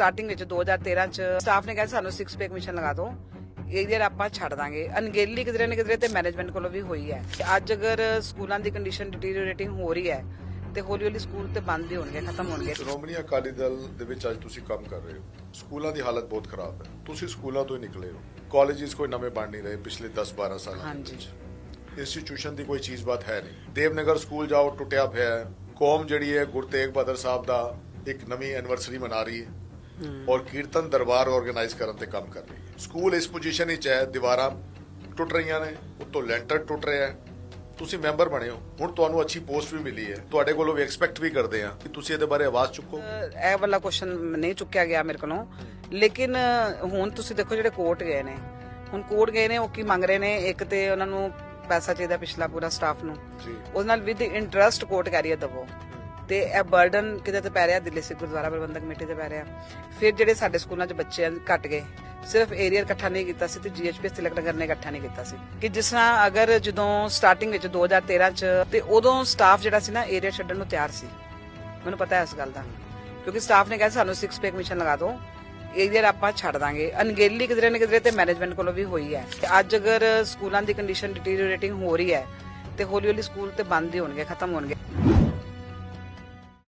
Starting ਵਿੱਚ 2013 ਚ staff ਨੇ ਕਿਹਾ ਸਾਨੂੰ 6 ਪੇ ਕਮਿਸ਼ਨ ਲਗਾ ਦਿਓ। ਏਰੀਆ ਆਪਾਂ ਛੱਡ ਦਾਂਗੇ। ਅਨਗੇਲੀ ਕਿਧਰੇ ਨਾ ਕਿਧਰੇ ਤੇ ਮੈਨੇਜਮੈਂਟ ਕੋਲੋਂ ਵੀ ਹੋਈ ਹੈ। ਅੱਜ ਅਗਰ ਸਕੂਲਾਂ ਦੀ ਕੰਡੀਸ਼ਨ ਡਿਟੀਰੀਓਰੇਟਿੰਗ ਹੋ ਰਹੀ ਹੈ ਤੇ ਹੌਲੀ ਹੌਲੀ ਸਕੂਲ ਤੇ ਬੰਦ ਹੀ ਹੋਣਗੇ ਖਤਮ ਹੋਣਗੇ। ਸ਼੍ਰੋਮਣੀ ਅਕਾਲੀ ਦਲ ਦੇ ਵਿੱਚ ਅੱਜ ਤੁਸੀਂ ਕੰਮ ਕਰ ਰਹੇ ਹੋ। ਸਕੂਲਾਂ ਦੀ ਹਾਲਤ ਬਹੁਤ ਖਰਾਬ ਹੈ। ਤੁਸੀਂ ਸਕੂਲਾਂ ਤੋਂ ਹੀ ਨਿਕਲੇ ਹੋ। ਕਾਲਜਿਸ ਕੋਈ ਨਵੇਂ ਬਣ ਨਹੀਂ ਰਹੇ ਪਿਛਲੇ 10-12 ਸਾਲਾਂ ਦੇ ਹਾਂਜੀ। ਵਿੱਚ। ਇੰਸਟੀਟਿਊਸ਼ਨ ਦੀ ਕੋਈ ਚੀਜ਼ ਬਾਤ ਹੈ ਨਹੀਂ। ਦੇਵਨਗਰ ਸਕੂਲ ਜਾਓ ਟੁੱਟਿਆ ਪਿਆ ਹੈ। ਕੌਮ ਜਿਹੜੀ ਹੈ ਗੁਰੂ ਤੇਗ ਬਹਾਦਰ ਸਾਹਿਬ ਦਾ ਇੱਕ ਨਵੀਂ ਐਨਵਰਸਰੀ ਮਨਾ ਰਹੀ ਹੈ। ਔਰ ਕੀਰਤਨ ਦਰਬਾਰ ਆਰਗੇਨਾਈਜ਼ ਕਰਨ ਤੇ ਕੰਮ ਕਰ ਰਹੀ ਹੈ। ਸਕੂਲ ਇਸ ਪੋਜੀਸ਼ਨ ਵਿੱਚ ਹੈ ਦੀਵਾਰਾਂ ਟੁੱਟ ਰਹੀਆਂ ਨੇ ਉੱਤੋਂ ਲੈਂਟਰ ਟੁੱਟ ਰਿਹਾ ਹੈ। ਤੁਸੀਂ ਮੈਂਬਰ ਬਣੇ ਹੋ। ਹੁਣ ਤੁਹਾਨੂੰ ਅੱਛੀ ਪੋਸਟ ਵੀ ਮਿਲੀ ਹੈ। ਤੁਹਾਡੇ ਕੋਲੋਂ ਵੀ ਐਕਸਪੈਕਟ ਵੀ ਕਰਦੇ ਆ ਕਿ ਤੁਸੀਂ ਇਹਦੇ ਬਾਰੇ ਆਵਾਜ਼ ਚੁੱਕੋ। ਇਹ ਵਾਲਾ ਕੁਐਸਚਨ ਨਹੀਂ ਚੁੱਕਿਆ ਗਿਆ ਮੇਰੇ ਕੋਲੋਂ। ਲੇਕਿਨ ਹੁਣ ਤੁਸੀਂ ਦੇਖੋ ਜਿਹੜੇ ਕੋਰਟ ਗਏ ਨੇ। ਹੁਣ ਕੋਰਟ ਗਏ ਨੇ ਉਹ ਕੀ ਮੰਗ ਰਹੇ ਨੇ? ਇੱਕ ਤੇ ਉਹਨਾਂ ਨੂੰ ਪੈਸਾ ਚਾਹੀਦਾ ਪਿਛਲਾ ਪੂਰਾ ਸਟਾਫ ਨੂੰ। ਜੀ। ਉਹਦੇ ਨਾਲ ਵਿਦ ਇੰਟਰਸਟ ਕੋਰਟ ਹੈ ਦਵੋ। ਤੇ ਇਹ ਬਰਡਨ ਕਿਤੇ ਤੇ ਪੈ ਰਿਹਾ ਦਿੱਲੀ ਸਿੱਖ ਗੁਰਦੁਆਰਾ ਪ੍ਰਬੰਧਕ ਕਮੇਟੀ ਤੇ ਪੈ ਰਿਹਾ। ਫਿਰ ਜਿਹੜੇ ਸਾਡੇ ਸਕੂਲਾਂ 'ਚ ਬੱਚੇ ਆ, ਘਟ ਗਏ ਸਿਰਫ ਏਰੀਆ ਇਕੱਠਾ ਨਹੀਂ ਕੀਤਾ ਸੀ ਤੇ ਜੀਐਚਪੀ ਸਿਲੈਕਟ ਕਰਨੇ ਇਕੱਠਾ ਨਹੀਂ ਕੀਤਾ ਸੀ। ਕਿ ਜਿਸ ਤਰ੍ਹਾਂ ਅਗਰ ਜਦੋਂ ਸਟਾਰਟਿੰਗ ਵਿੱਚ 2013 ਚ ਤੇ ਉਦੋਂ ਸਟਾਫ ਜਿਹੜਾ ਸੀ ਨਾ ਏਰੀਆ ਛੱਡਣ ਨੂੰ ਤਿਆਰ ਸੀ। ਮੈਨੂੰ ਪਤਾ ਹੈ ਇਸ ਗੱਲ ਦਾ। ਕਿਉਂਕਿ ਸਟਾਫ ਨੇ ਕਿਹਾ ਸਾਨੂੰ 6 ਪੇ ਕਮਿਸ਼ਨ ਲਗਾ ਦਿਓ। ਏਰੀਆ ਆਪਾਂ ਛੱਡ ਦਾਂਗੇ। ਅਨਗੇਲੀ ਕਿਧਰੇ ਨਾ ਕਿਧਰੇ ਤੇ ਮੈਨੇਜਮੈਂਟ ਕੋਲੋਂ ਵੀ ਹੋਈ ਹੈ। ਅੱਜ ਅਗਰ ਸਕੂਲਾਂ ਦੀ ਕੰਡੀਸ਼ਨ ਡਿਟੀਰੀਓਰੇਟਿੰਗ ਹੋ ਰਹੀ ਹੈ ਤੇ ਹੌਲੀ ਹੌਲੀ ਸਕੂਲ ਤੇ ਬੰਦ ਹੀ ਹੋਣਗੇ ਖਤਮ ਹੋਣਗੇ।